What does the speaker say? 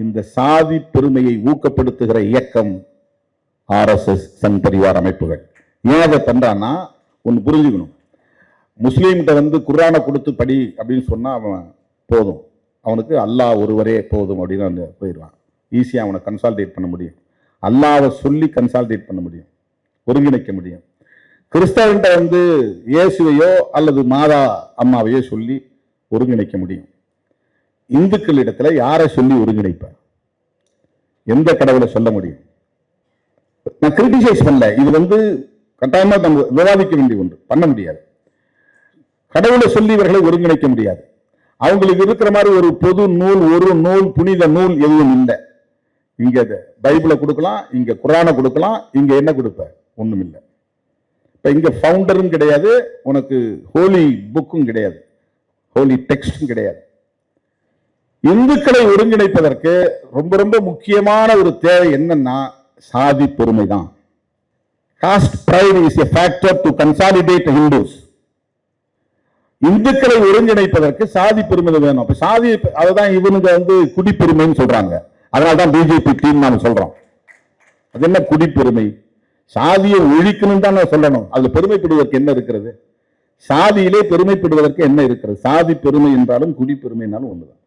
இந்த சாதி பெருமையை ஊக்கப்படுத்துகிற இயக்கம் ஆர்எஸ்எஸ் சங் பரிவார் அமைப்புகள். ஏன் அதை பண்றான்னா ஒன்று புரிஞ்சுக்கணும். முஸ்லீம்கிட்ட வந்து குர்ஆனை கொடுத்து படி அப்படின்னு சொன்னால் அவன் போதும். அவனுக்கு அல்லாஹ் ஒருவரே போதும் அப்படின்னு அந்த போயிடுவான். ஈஸியாக அவனை கன்சால்டேட் பண்ண முடியும். அல்லாவை சொல்லி கன்சால்டேட் பண்ண முடியும். ஒருங்கிணைக்க முடியும். கிறிஸ்தவன்கிட்ட வந்து இயேசுவையோ அல்லது மாதா அம்மாவையோ சொல்லி ஒருங்கிணைக்க முடியும். இந்துக்கள் இடத்துல யாரை சொல்லி ஒருங்கிணைப்பார்? எந்த கடவுளை சொல்ல முடியும்? நான் கிரிட்டிசைஸ் பண்ணல. இது வந்து கட்டாயமா நம்ம விவாதிக்க வேண்டிய ஒன்று. பண்ண முடியாது. கடவுளை சொல்லி இவர்களை ஒருங்கிணைக்க முடியாது. அவங்களுக்கு இருக்கிற மாதிரி ஒரு பொது நூல் ஒரு நூல் புனித நூல் எதுவும் இல்லை. இங்க பைபிளை கொடுக்கலாம் இங்க குரானை கொடுக்கலாம் இங்க என்ன கொடுப்ப? ஒன்றும் இல்லை. இப்போ இங்கே ஃபவுண்டரும் கிடையாது உனக்கு ஹோலி புக்கும் கிடையாது. ஹோலி டெக்ஸ்டும் கிடையாது. இந்துக்களை ஒருங்கிணைப்பதற்கு ரொம்ப ரொம்ப முக்கியமான ஒரு தேவை என்னன்னா சாதி பொறுமை தான் caste pride is a factor to consolidate Hindus இந்துக்களை ஒருங்கிணைப்பதற்கு சாதி பெருமை வேணும். அப்ப சாதி அதுதான் இவனுங்க வந்து குடிப்பெருமைன்னு சொல்றாங்க. அதனால தான் பிஜேபி டீம் நாம சொல்றோம். அது என்ன குடிப்பெருமை? சாதியை ஒழிக்கணும் தான் நான் சொல்லணும். அது பெருமைப்படுவதற்கு என்ன இருக்கிறது? சாதியிலே பெருமைப்படுவதற்கு என்ன இருக்கிறது? சாதி பெருமை என்றாலும் குடிப்பெருமை என்றாலும் ஒண்ணுதான்.